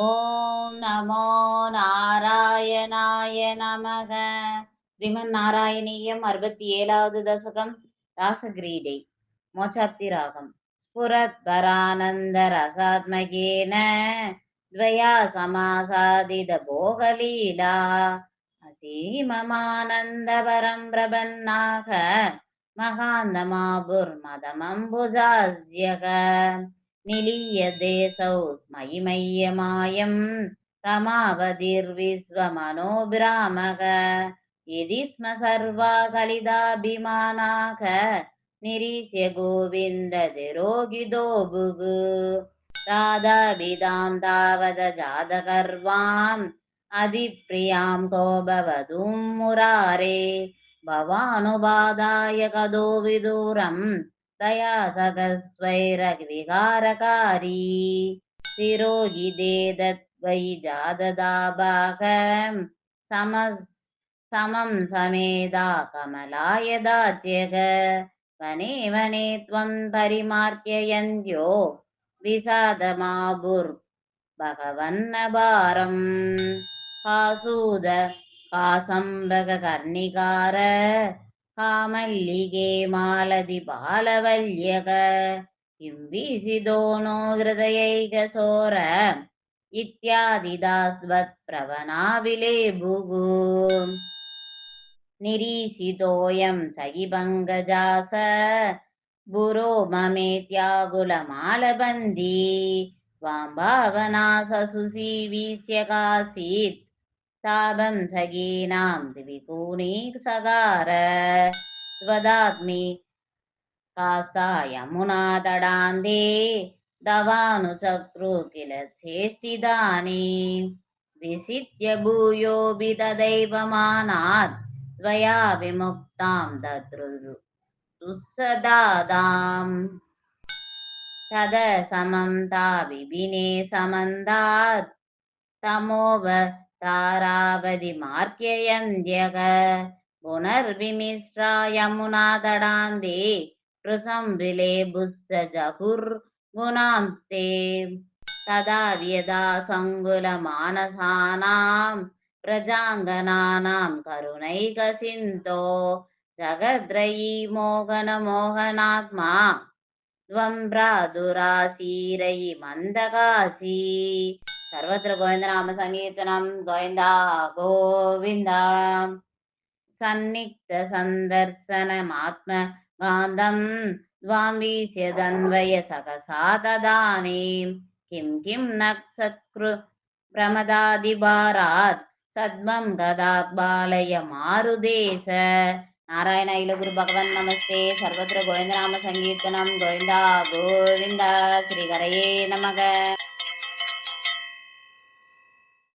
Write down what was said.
ஓம் நமோ நாராயணாய நமக ஸ்ரீமன் நாராயணீயம் அறுபத்தி ஏழாவது தசகம் ராசகிரீடை மோச்சாப்தி ராகம் ஸ்புரத்பரானந்த ரசாத்மகேன द्वया समासादितभोगलीला असीममानन्दपरं प्रपन्नाः महान्दमाभुर्मदमम्बुजास्यक निलीयदेशौ मयि मय्यमायं रमावधिर्विश्वमनोभ्रामक यदि स्म सर्वा कलिदाभिमानाक निरीस्य गोविन्दधिरोगिदो भुगु राधाभिधां तावद जातगर्वाम् अधिप्रियां को भवतुं मुरारे भवानुबाधाय कदो विदूरं दया सकस्वैरविकारकारी शिरोगिदेदद्वै जाददाभागं समस् समं समेदा कमलाय दात्यग वने वने त्वं परिमार्क्ययन्त्यो विषादमाभुर्भगवन्नभारम् कासूद कासम्भगकर्णिकार ಕಾಮಲ್ಲಿಗೆ ಮಾಲದಿ ಬಾಲವಲ್ಯಗ ಹಿಂಬೀಸಿದೋನೋ ಹೃದಯೈಗ ಸೋರ ಇತ್ಯಾದಿ ದಾಸ್ವತ್ ಪ್ರವನಾವಿಲೇ ಭುಗು ನಿರೀಸಿದೋಯಂ ಸಗಿಭಂಗಜಾಸ ಬುರೋ ಮಮೇತ್ಯಾಗುಲಮಾಲಬಂಧಿ ವಾಂಭಾವನಾಸ ಸುಸೀವೀಸ್ಯಗಾಸೀತ್ तापं सखीनां द्विगुणी सकार स्वदात्मि कास्ता यमुना तडान्ते दवानुचक्रू किल चेष्टिदानि विसित्य भूयोऽपि तदैवमानात् त्वया विमुक्तां ददृ दुःसदादाम् तद समं ताविपिने समन्दात् तमोव தாராவதி மார்க்கேயந்தியக புனர்விமிஸ்ரா யமுனா தடாந்தே ரிலே புஸ்ஸஜகுர் குணாம்ஸ்தே. ததா வியதா சங்குல மானசானாம் பிரஜாங்கனானாம் கருணை கசிந்தோ ஜகத்ரயி மோகன மோகனாத்மா துவம் பிராதுராசீரயி மந்தகாசி. సర్వత్ర గోవిందనామ సంకీర్తనం గోవింద గోవింద సన్నిగ్ధ సందర్శనమాత్మ గాంధం ద్వాంబీస్యదన్వయ సహసా తదానీ కిం కిం నక్సత్కృ ప్రమదాదిభారాత్ సద్మం గదాత్ బాలయ మారుదేశ నారాయణ ఇలుగురు భగవన్ నమస్తే సర్వత్ర గోవిందనామ సంకీర్తనం గోవింద గోవింద శ్రీ హరయే నమగ